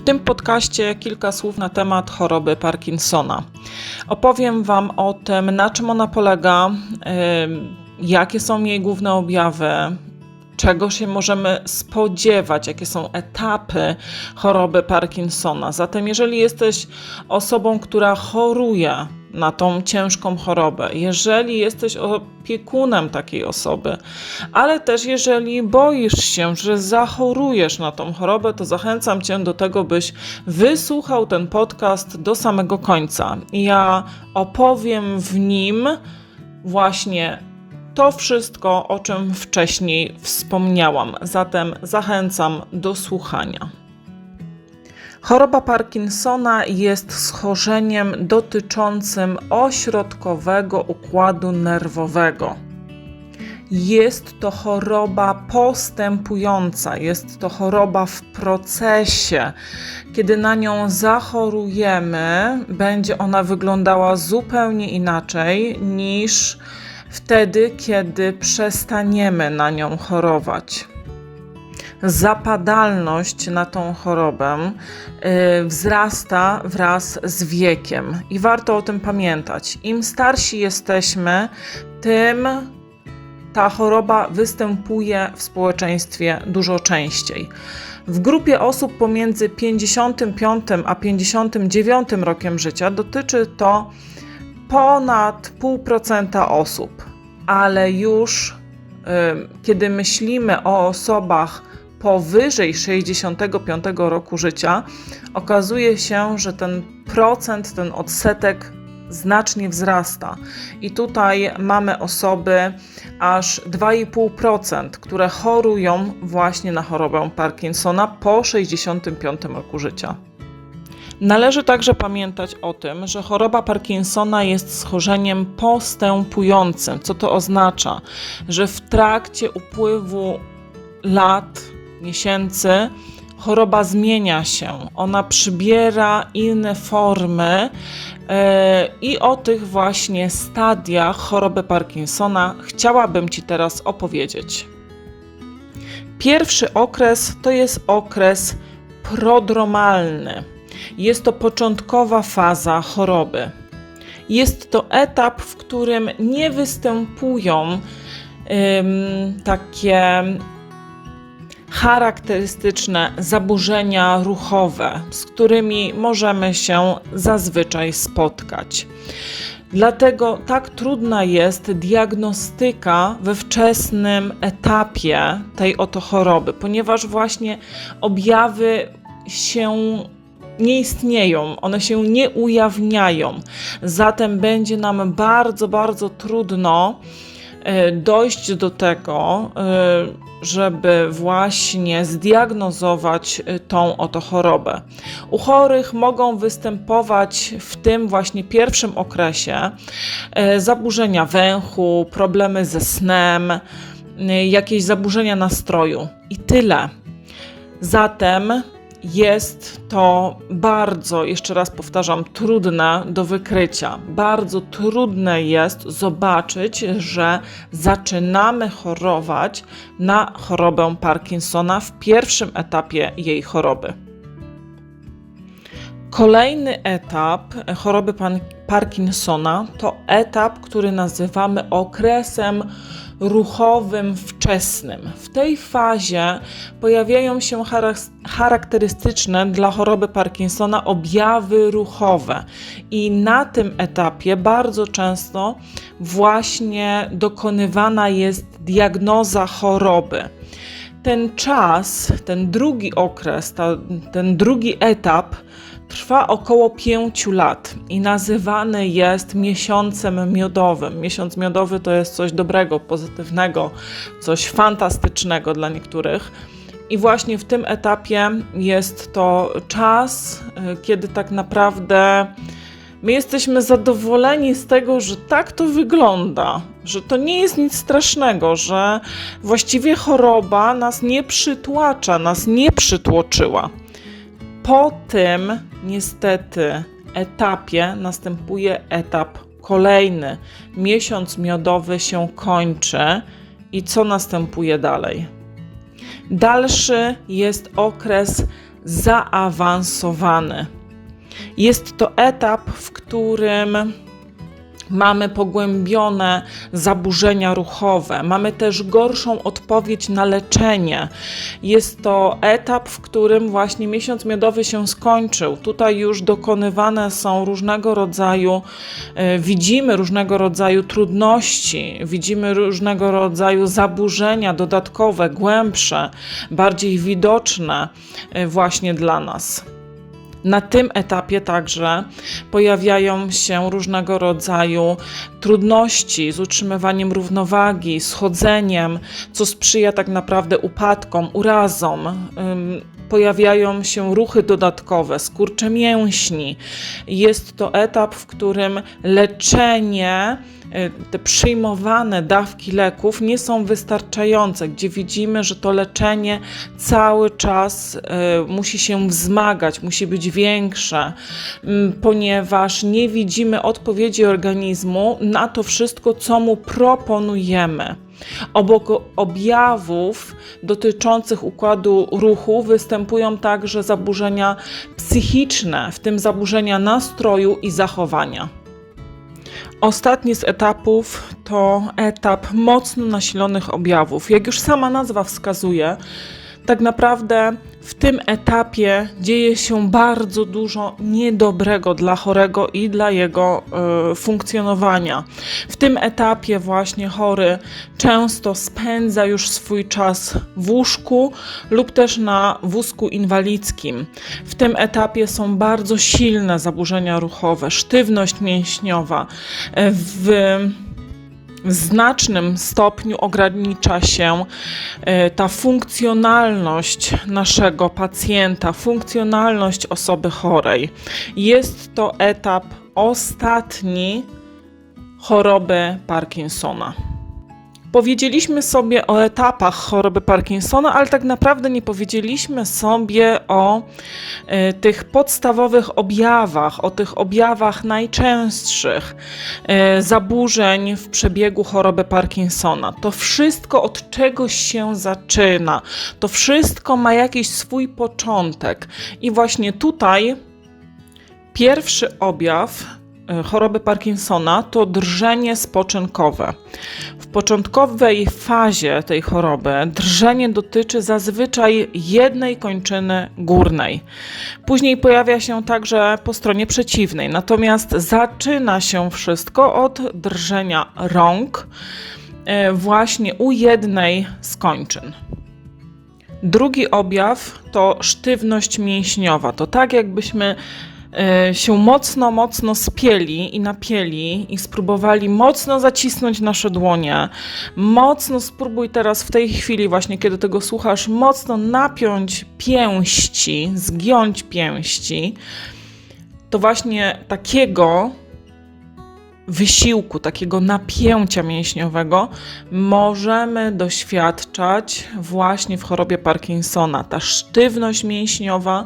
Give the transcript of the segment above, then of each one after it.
W tym podcaście kilka słów na temat choroby Parkinsona. Opowiem Wam o tym, na czym ona polega, jakie są jej główne objawy, czego się możemy spodziewać, jakie są etapy choroby Parkinsona. Zatem, jeżeli jesteś osobą, która choruje na tą ciężką chorobę, jeżeli jesteś opiekunem takiej osoby, ale też jeżeli boisz się, że zachorujesz na tą chorobę, to zachęcam Cię do tego, byś wysłuchał ten podcast do samego końca. Ja opowiem w nim właśnie to wszystko, o czym wcześniej wspomniałam. Zatem zachęcam do słuchania. Choroba Parkinsona jest schorzeniem dotyczącym ośrodkowego układu nerwowego. Jest to choroba postępująca, jest to choroba w procesie. Kiedy na nią zachorujemy, będzie ona wyglądała zupełnie inaczej niż wtedy, kiedy przestaniemy na nią chorować zapadalność na tą chorobę y, wzrasta wraz z wiekiem i warto o tym pamiętać. Im starsi jesteśmy, tym ta choroba występuje w społeczeństwie dużo częściej. W grupie osób pomiędzy 55 a 59 rokiem życia dotyczy to ponad 0,5% osób, ale już y, kiedy myślimy o osobach powyżej 65 roku życia, okazuje się, że ten procent, ten odsetek znacznie wzrasta. I tutaj mamy osoby aż 2,5%, które chorują właśnie na chorobę Parkinsona po 65 roku życia. Należy także pamiętać o tym, że choroba Parkinsona jest schorzeniem postępującym. Co to oznacza? Że w trakcie upływu lat, miesięcy choroba zmienia się, ona przybiera inne formy e, i o tych właśnie stadiach choroby Parkinsona chciałabym Ci teraz opowiedzieć. Pierwszy okres to jest okres prodromalny. Jest to początkowa faza choroby. Jest to etap, w którym nie występują takie charakterystyczne zaburzenia ruchowe, z którymi możemy się zazwyczaj spotkać. Dlatego tak trudna jest diagnostyka we wczesnym etapie tej oto choroby, ponieważ właśnie objawy się nie istnieją, one się nie ujawniają. Zatem będzie nam bardzo, bardzo trudno dojść do tego, e, żeby właśnie zdiagnozować y, tą oto chorobę. U chorych mogą występować w tym właśnie pierwszym okresie zaburzenia węchu, problemy ze snem, jakieś zaburzenia nastroju i tyle. Zatem jest to bardzo, jeszcze raz powtarzam, trudne do wykrycia. Bardzo trudne jest zobaczyć, że zaczynamy chorować na chorobę Parkinsona w pierwszym etapie jej choroby. Kolejny etap choroby Parkinsona to etap, który nazywamy okresem ruchowym wczesnym. W tej fazie pojawiają się charakterystyczne dla choroby Parkinsona objawy ruchowe, i na tym etapie bardzo często właśnie dokonywana jest diagnoza choroby. Ten czas, ten drugi okres, ta, ten drugi etap trwa około 5 lat i nazywany jest miesiącem miodowym. Miesiąc miodowy to jest coś dobrego, pozytywnego, coś fantastycznego dla niektórych. I właśnie w tym etapie jest to czas, y, kiedy tak naprawdę my jesteśmy zadowoleni z tego, że tak to wygląda, że to nie jest nic strasznego, że właściwie choroba nas nie przytłacza, nas nie przytłoczyła. Po tym niestety etapie następuje etap kolejny. Miesiąc miodowy się kończy i co następuje dalej? Dalszy jest okres zaawansowany. Jest to etap, w którym mamy pogłębione zaburzenia ruchowe, mamy też gorszą odpowiedź na leczenie. Jest to etap, w którym właśnie miesiąc miodowy się skończył. Tutaj już dokonywane są różnego rodzaju, e, widzimy różnego rodzaju trudności, widzimy różnego rodzaju zaburzenia dodatkowe, głębsze, bardziej widoczne e, właśnie dla nas. Na tym etapie także pojawiają się różnego rodzaju trudności z utrzymywaniem równowagi, z chodzeniem, co sprzyja tak naprawdę upadkom, urazom. Pojawiają się ruchy dodatkowe, skurcze mięśni. Jest to etap, w którym leczenie te przyjmowane dawki leków nie są wystarczające, gdzie widzimy, że to leczenie cały czas e, musi się wzmagać, musi być większe, ponieważ nie widzimy odpowiedzi organizmu na to wszystko, co mu proponujemy. Obok objawów dotyczących układu ruchu występują także zaburzenia psychiczne, w tym zaburzenia nastroju i zachowania. Ostatni z etapów to etap mocno nasilonych objawów. Jak już sama nazwa wskazuje, tak naprawdę w tym etapie dzieje się bardzo dużo niedobrego dla chorego i dla jego y, funkcjonowania. W tym etapie właśnie chory często spędza już swój czas w łóżku lub też na wózku inwalidzkim. W tym etapie są bardzo silne zaburzenia ruchowe, sztywność mięśniowa. E, w w znacznym stopniu ogranicza się e, ta funkcjonalność naszego pacjenta, funkcjonalność osoby chorej. Jest to etap ostatni choroby Parkinsona. Powiedzieliśmy sobie o etapach choroby Parkinsona, ale tak naprawdę nie powiedzieliśmy sobie o y, tych podstawowych objawach, o tych objawach najczęstszych y, zaburzeń w przebiegu choroby Parkinsona. To wszystko od czegoś się zaczyna, to wszystko ma jakiś swój początek, i właśnie tutaj pierwszy objaw E, choroby Parkinsona to drżenie spoczynkowe. Początkowej fazie tej choroby drżenie dotyczy zazwyczaj jednej kończyny górnej. Później pojawia się także po stronie przeciwnej, natomiast zaczyna się wszystko od drżenia rąk e, właśnie u jednej z kończyn. Drugi objaw to sztywność mięśniowa. To tak, jakbyśmy się mocno, mocno spieli i napieli i spróbowali mocno zacisnąć nasze dłonie. Mocno spróbuj teraz w tej chwili, właśnie kiedy tego słuchasz, mocno napiąć pięści, zgiąć pięści. To właśnie takiego wysiłku, takiego napięcia mięśniowego możemy doświadczać właśnie w chorobie Parkinsona. Ta sztywność mięśniowa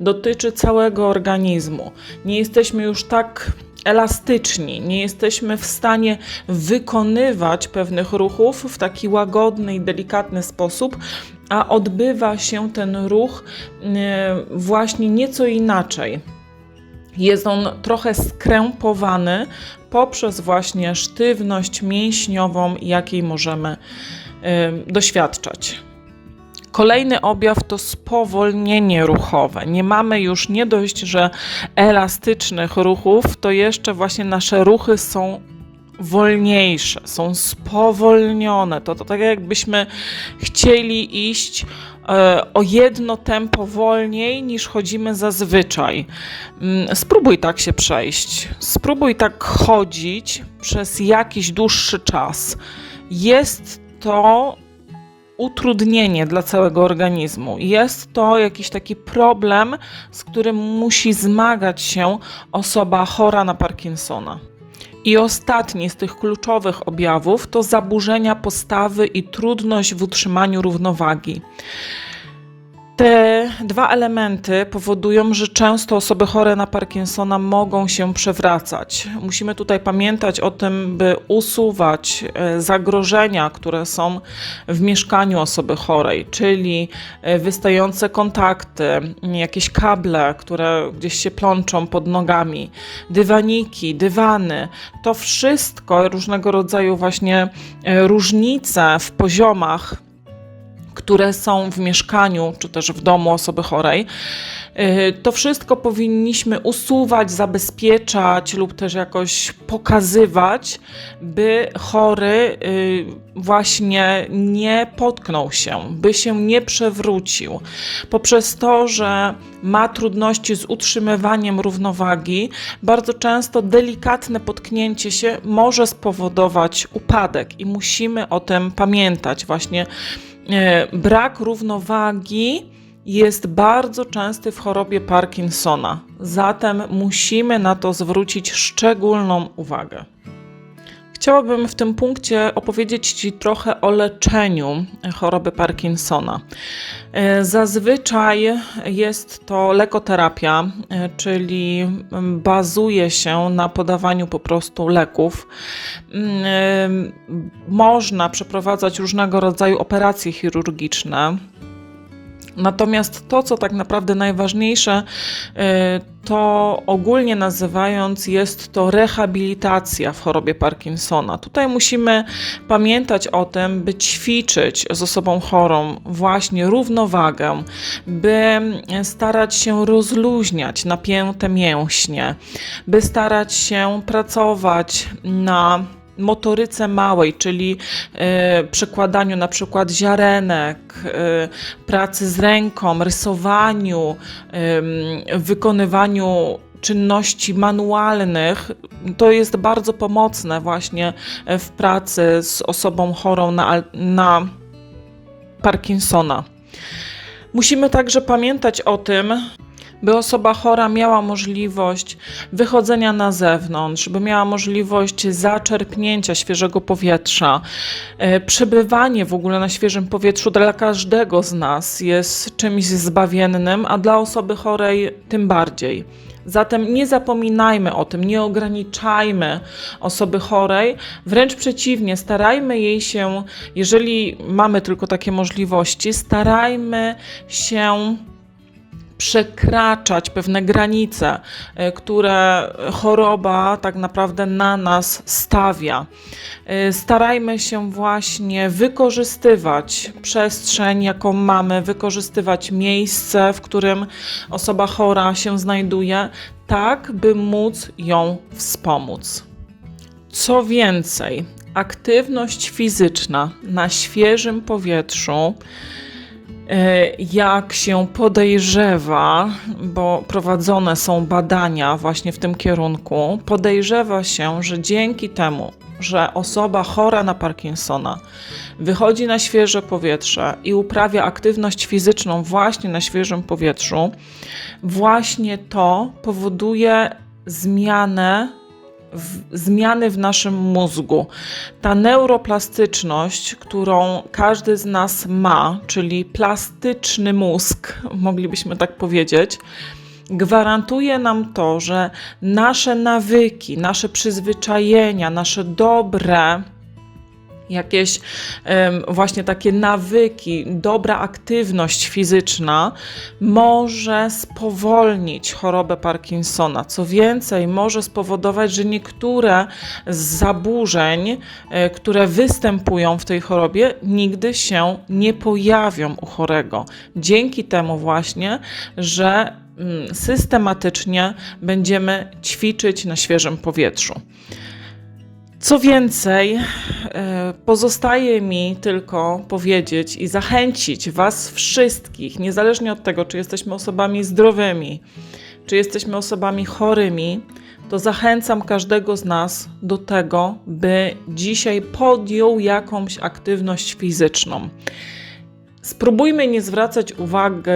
dotyczy całego organizmu. Nie jesteśmy już tak elastyczni, nie jesteśmy w stanie wykonywać pewnych ruchów w taki łagodny i delikatny sposób, a odbywa się ten ruch e, właśnie nieco inaczej. Jest on trochę skrępowany poprzez właśnie sztywność mięśniową, jakiej możemy doświadczać. Kolejny objaw to spowolnienie ruchowe. Nie mamy już nie dość, że elastycznych ruchów, to jeszcze właśnie nasze ruchy są wolniejsze, są spowolnione. To, to tak jakbyśmy chcieli iść o jedno tempo wolniej niż chodzimy zazwyczaj. Mm, spróbuj tak się przejść. Spróbuj tak chodzić przez jakiś dłuższy czas. Jest to utrudnienie dla całego organizmu. Jest to jakiś taki problem, z którym musi zmagać się osoba chora na Parkinsona. I ostatni z tych kluczowych objawów to zaburzenia postawy i trudność w utrzymaniu równowagi. Te dwa elementy powodują, że często osoby chore na Parkinsona mogą się przewracać. Musimy tutaj pamiętać o tym, by usuwać e, zagrożenia, które są w mieszkaniu osoby chorej, czyli e, wystające kontakty, jakieś kable, które gdzieś się plączą pod nogami, dywaniki, dywany. To wszystko, różnego rodzaju właśnie e, różnice w poziomach które są w mieszkaniu czy też w domu osoby chorej. Y, To wszystko powinniśmy usuwać, zabezpieczać lub też jakoś pokazywać, by chory y, właśnie nie potknął się, by się nie przewrócił. Poprzez to, że ma trudności z utrzymywaniem równowagi, bardzo często delikatne potknięcie się może spowodować upadek i musimy o tym pamiętać. Właśnie e, brak równowagi jest bardzo częsty w chorobie Parkinsona, zatem musimy na to zwrócić szczególną uwagę. Chciałabym w tym punkcie opowiedzieć Ci trochę o leczeniu choroby Parkinsona. E, Zazwyczaj jest to lekoterapia, e, czyli bazuje się na podawaniu po prostu leków. Mm, e, Można przeprowadzać różnego rodzaju operacje chirurgiczne. Natomiast to, co tak naprawdę najważniejsze, to ogólnie nazywając, jest to rehabilitacja w chorobie Parkinsona. Tutaj musimy pamiętać o tym, by ćwiczyć z osobą chorą właśnie równowagę, by starać się rozluźniać napięte mięśnie, by starać się pracować na motoryce małej, czyli y, przekładaniu na przykład ziarenek, y, pracy z ręką, rysowaniu, y, wykonywaniu czynności manualnych, to jest bardzo pomocne właśnie w pracy z osobą chorą na, na Parkinsona. Musimy także pamiętać o tym, by osoba chora miała możliwość wychodzenia na zewnątrz, by miała możliwość zaczerpnięcia świeżego powietrza. E, Przebywanie w ogóle na świeżym powietrzu dla każdego z nas jest czymś zbawiennym, a dla osoby chorej tym bardziej. Zatem nie zapominajmy o tym, nie ograniczajmy osoby chorej, wręcz przeciwnie, starajmy jej się, jeżeli mamy tylko takie możliwości, starajmy się przekraczać pewne granice, e, które choroba tak naprawdę na nas stawia. E, Starajmy się właśnie wykorzystywać przestrzeń, jaką mamy, wykorzystywać miejsce, w którym osoba chora się znajduje, tak by móc ją wspomóc. Co więcej, aktywność fizyczna na świeżym powietrzu jak się podejrzewa, bo prowadzone są badania właśnie w tym kierunku, podejrzewa się, że dzięki temu, że osoba chora na Parkinsona wychodzi na świeże powietrze i uprawia aktywność fizyczną właśnie na świeżym powietrzu, właśnie to powoduje zmianę w, zmiany w naszym mózgu. Ta neuroplastyczność, którą każdy z nas ma, czyli plastyczny mózg, moglibyśmy tak powiedzieć, gwarantuje nam to, że nasze nawyki, nasze przyzwyczajenia, nasze dobre jakieś właśnie takie nawyki, dobra aktywność fizyczna może spowolnić chorobę Parkinsona. Co więcej, może spowodować, że niektóre z zaburzeń, e, które występują w tej chorobie, nigdy się nie pojawią u chorego. Dzięki temu właśnie, że mm, systematycznie będziemy ćwiczyć na świeżym powietrzu. Co więcej, e, pozostaje mi tylko powiedzieć i zachęcić Was wszystkich, niezależnie od tego, czy jesteśmy osobami zdrowymi, czy jesteśmy osobami chorymi, to zachęcam każdego z nas do tego, by dzisiaj podjął jakąś aktywność fizyczną. Spróbujmy nie zwracać uwagi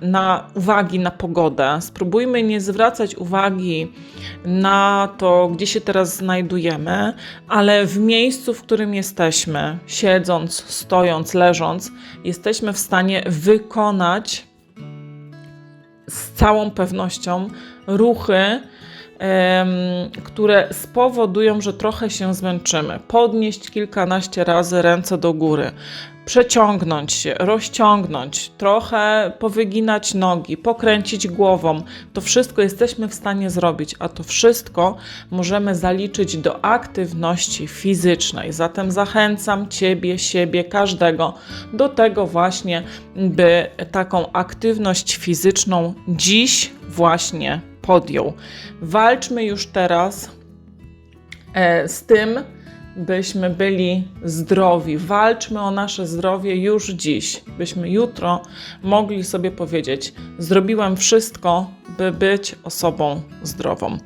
na, uwagi na pogodę, spróbujmy nie zwracać uwagi na to, gdzie się teraz znajdujemy, ale w miejscu, w którym jesteśmy, siedząc, stojąc, leżąc, jesteśmy w stanie wykonać z całą pewnością ruchy, które spowodują, że trochę się zmęczymy. Podnieść kilkanaście razy ręce do góry, przeciągnąć się, rozciągnąć, trochę powyginać nogi, pokręcić głową. To wszystko jesteśmy w stanie zrobić, a to wszystko możemy zaliczyć do aktywności fizycznej. Zatem zachęcam Ciebie, siebie, każdego do tego właśnie, by taką aktywność fizyczną dziś właśnie podjął. Walczmy już teraz e, z tym, byśmy byli zdrowi. Walczmy o nasze zdrowie już dziś, byśmy jutro mogli sobie powiedzieć: Zrobiłem wszystko, by być osobą zdrową.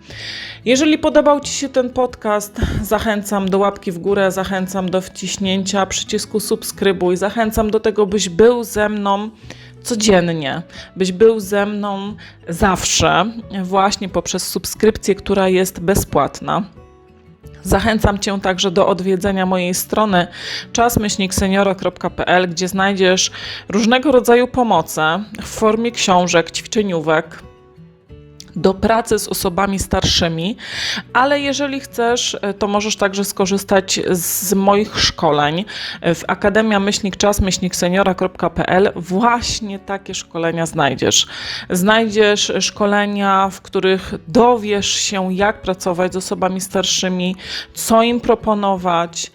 Jeżeli podobał Ci się ten podcast, zachęcam do łapki w górę, zachęcam do wciśnięcia przycisku subskrybuj, zachęcam do tego, byś był ze mną codziennie, byś był ze mną zawsze, właśnie poprzez subskrypcję, która jest bezpłatna. Zachęcam Cię także do odwiedzenia mojej strony czasmyślnikseniora.pl, gdzie znajdziesz różnego rodzaju pomoce w formie książek, ćwiczeniówek do pracy z osobami starszymi, ale jeżeli chcesz, to możesz także skorzystać z moich szkoleń w Akademia Myślnik Czas Myślnikseniora.pl. Właśnie takie szkolenia znajdziesz. Znajdziesz szkolenia, w których dowiesz się, jak pracować z osobami starszymi, co im proponować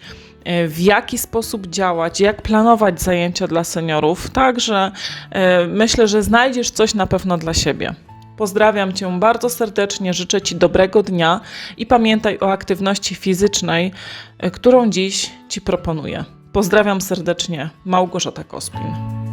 w jaki sposób działać, jak planować zajęcia dla seniorów. Także e, myślę, że znajdziesz coś na pewno dla siebie. Pozdrawiam Cię bardzo serdecznie, życzę Ci dobrego dnia i pamiętaj o aktywności fizycznej, e, którą dziś Ci proponuję. Pozdrawiam serdecznie, Małgorzata Kospin.